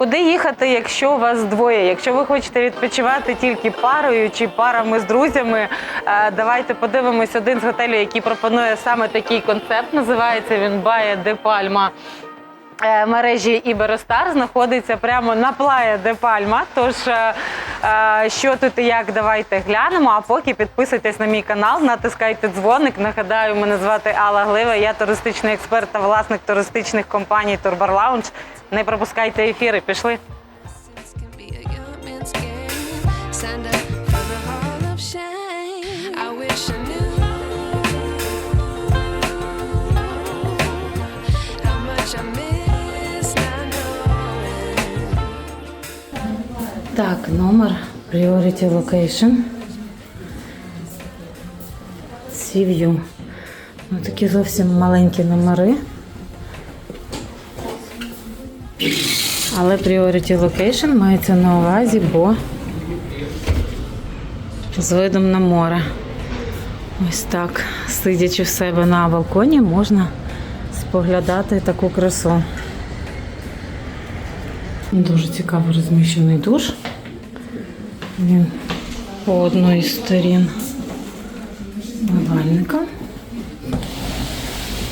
Куди їхати, якщо вас двоє? Якщо ви хочете відпочивати тільки парою чи парами з друзями, е, давайте подивимось один з готелів, який пропонує саме такий концепт. Називається він Бая де Пальма. Е, мережі Іберостар знаходиться прямо на плая де Пальма. Тож е, що тут і як, давайте глянемо. А поки підписуйтесь на мій канал, натискайте дзвоник. Нагадаю, мене звати Алла Глива. Я туристичний експерт та власник туристичних компаній Турбар Лаунж. Не пропускайте ефіри. Пішли. Так, номер Priority Location. View. Ну, такі зовсім маленькі номери. Але Priority Location мається на увазі, бо з видом на море. Ось так, сидячи в себе на балконі, можна споглядати таку красу. Дуже цікаво розміщений душ. Він по одній з сторін умивальника.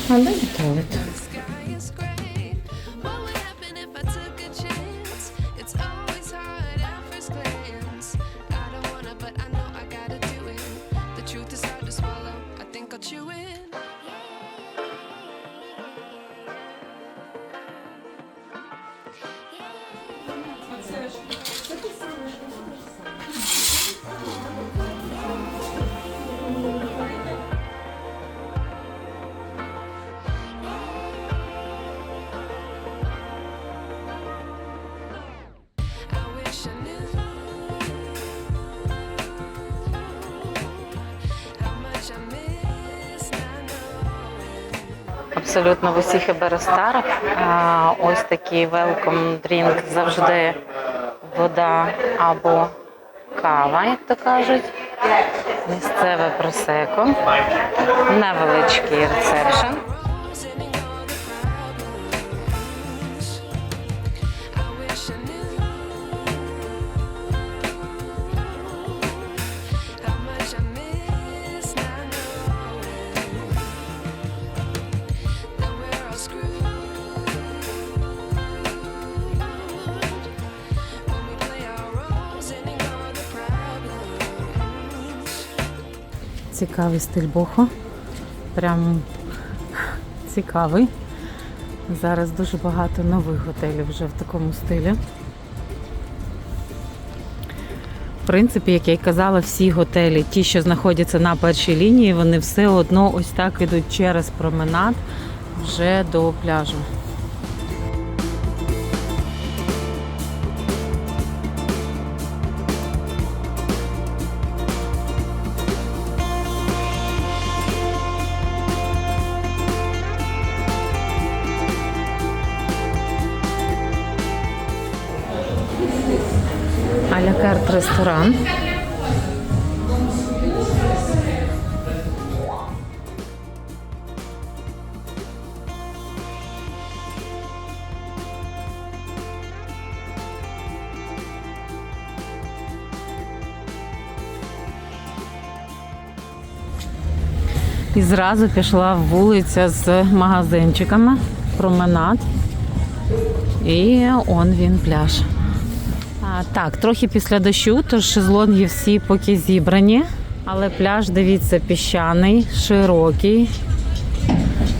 А далі туалет. Абсолютно в усіх Іберостарах а, ось такий welcome drink завжди вода або кава, як то кажуть. Місцеве просеко, невеличкий ресепшн. Цікавий стиль бохо. Прям цікавий. Зараз дуже багато нових готелів вже в такому стилі. В принципі, як я й казала, всі готелі, ті, що знаходяться на першій лінії, вони все одно ось так ідуть через променад вже до пляжу. Аля карт ресторан. І зразу пішла вулиця з магазинчиками, променад. І он він пляж. А, так, трохи після дощу, тож шезлонги всі поки зібрані. Але пляж, дивіться, піщаний, широкий.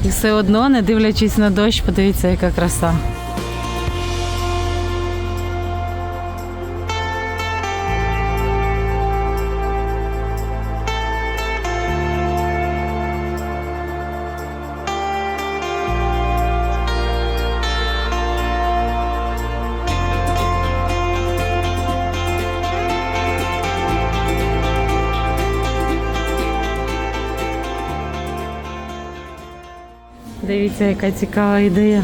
І все одно, не дивлячись на дощ, подивіться, яка краса. Дивіться, яка цікава ідея.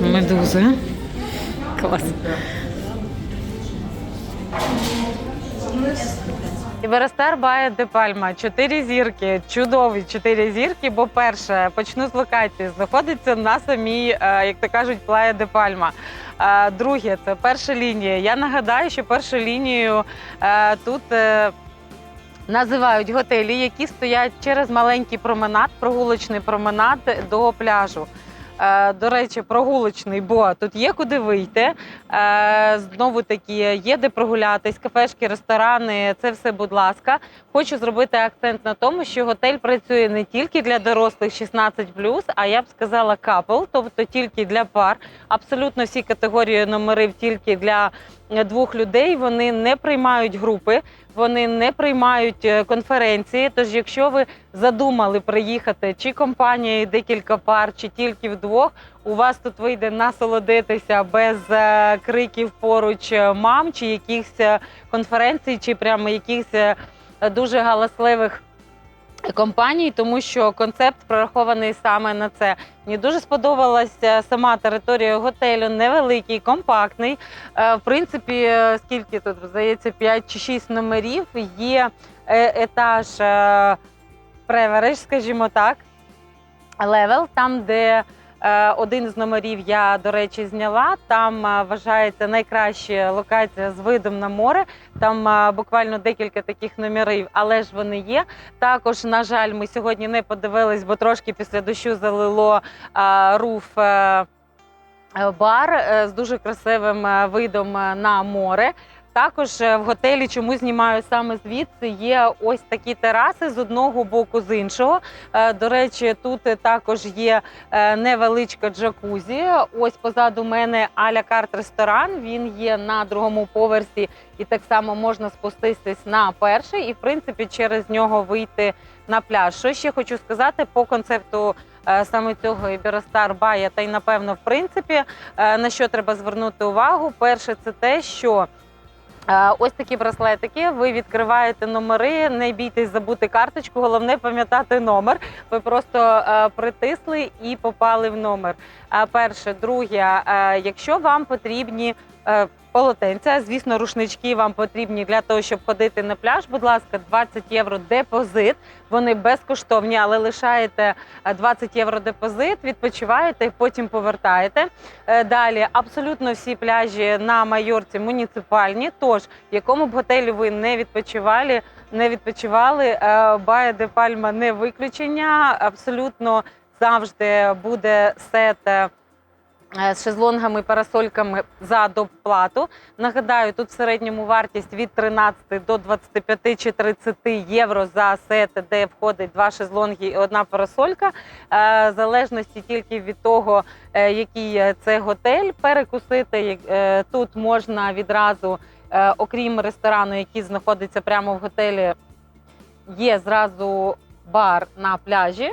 Медузи. Клас. Іберестер Бає де Пальма, чотири зірки, чудові чотири зірки. Бо перше, почну з локації, знаходиться на самій, е, як то кажуть, Плая де Пальма. Е, Друге, це перша лінія. Я нагадаю, що першу лінію е, тут. Називають готелі, які стоять через маленький променад, прогулочний променад до пляжу. Е, До речі, прогулочний, бо тут є куди вийти. Е, Знову таки, є де прогулятись, кафешки, ресторани. Це все, будь ласка. Хочу зробити акцент на тому, що готель працює не тільки для дорослих 16+, а я б сказала капл, тобто тільки для пар. Абсолютно всі категорії номерів тільки для двох людей. Вони не приймають групи, вони не приймають е, конференції. Тож, якщо ви задумали приїхати чи компанією декілька пар, чи тільки вдвох, у вас тут вийде насолодитися без е, криків поруч е, мам, чи якихось е, конференцій, чи прямо якихось е, дуже галасливих. Компаній, тому що концепт прорахований саме на це. Мені дуже сподобалася сама територія готелю, невеликий, компактний. Е, В принципі, е, скільки тут здається, 5 чи 6 номерів. Є е, етаж превереж, скажімо так, левел, там, де е, один з номерів я, до речі, зняла. Там е, вважається найкраща локація з видом на море. Там е, буквально декілька таких номерів, але ж вони є. Також, на жаль, ми сьогодні не подивились, бо трошки після дощу залило е, руф. е, е, Бар е, з дуже красивим е, видом е, на море. Також е, в готелі, чому знімаю саме звідси, є ось такі тераси з одного боку, з іншого. Е, До речі, тут також є е, невеличка джакузі. Ось позаду мене Аля Карт ресторан. Він є на другому поверсі, і так само можна спуститись на перший, і в принципі через нього вийти на пляж. Що ще хочу сказати по концепту саме цього Іберостар Бая, та й напевно, в принципі, на що треба звернути увагу. Перше, це те, що ось такі браслетики. Ви відкриваєте номери, не бійтесь забути карточку. Головне пам'ятати номер. Ви просто е, притисли і попали в номер. Е, Перше, друге, е, якщо вам потрібні е, полотенця, звісно, рушнички вам потрібні для того, щоб ходити на пляж. Будь ласка, 20 євро депозит. Вони безкоштовні, але лишаєте е, 20 євро депозит, відпочиваєте, потім повертаєте. Е, Далі абсолютно всі пляжі на Майорці муніципальні. Тож, в якому б готелі ви не відпочивали, не відпочивали, е, Бая де Пальма не виключення. Абсолютно завжди буде сет. Е, З шезлонгами, парасольками за доплату. Нагадаю, тут в середньому вартість від 13 до 25 чи 30 євро за сет, де входить два шезлонги і одна парасолька. Е, В залежності тільки від того, е, який це готель, перекусити тут можна відразу, окрім ресторану, який знаходиться прямо в готелі, є зразу бар на пляжі.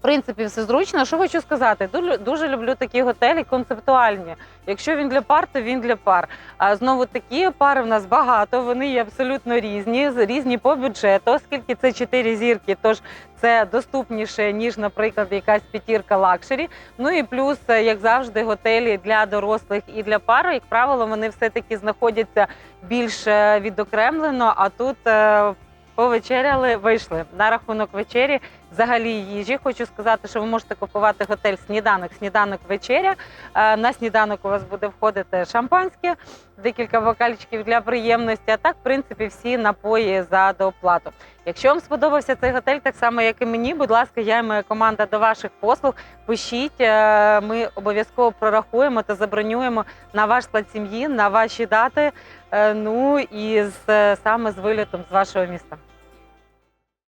Принципі, все зручно. Що хочу сказати, дуже, люблю такі готелі концептуальні. Якщо він для пар, то він для пар. А знову такі пари в нас багато. Вони є абсолютно різні, різні по бюджету, оскільки це чотири зірки, тож це доступніше ніж, наприклад, якась п'ятірка лакшері. Ну і плюс, е, як завжди, готелі для дорослих і для пар, як правило, вони все таки знаходяться більш е, відокремлено. А тут е, повечеряли, вийшли на рахунок вечері. Взагалі їжі хочу сказати, що ви можете купувати готель сніданок, сніданок вечеря. Е, На сніданок у вас буде входити шампанське, декілька бокальчиків для приємності. А так, в принципі, всі напої за доплату. Якщо вам сподобався цей готель, так само як і мені, будь ласка, я і моя команда до ваших послуг. Пишіть, е, ми обов'язково прорахуємо та забронюємо на ваш склад сім'ї, на ваші дати. е, Ну і з саме з вилітом з вашого міста.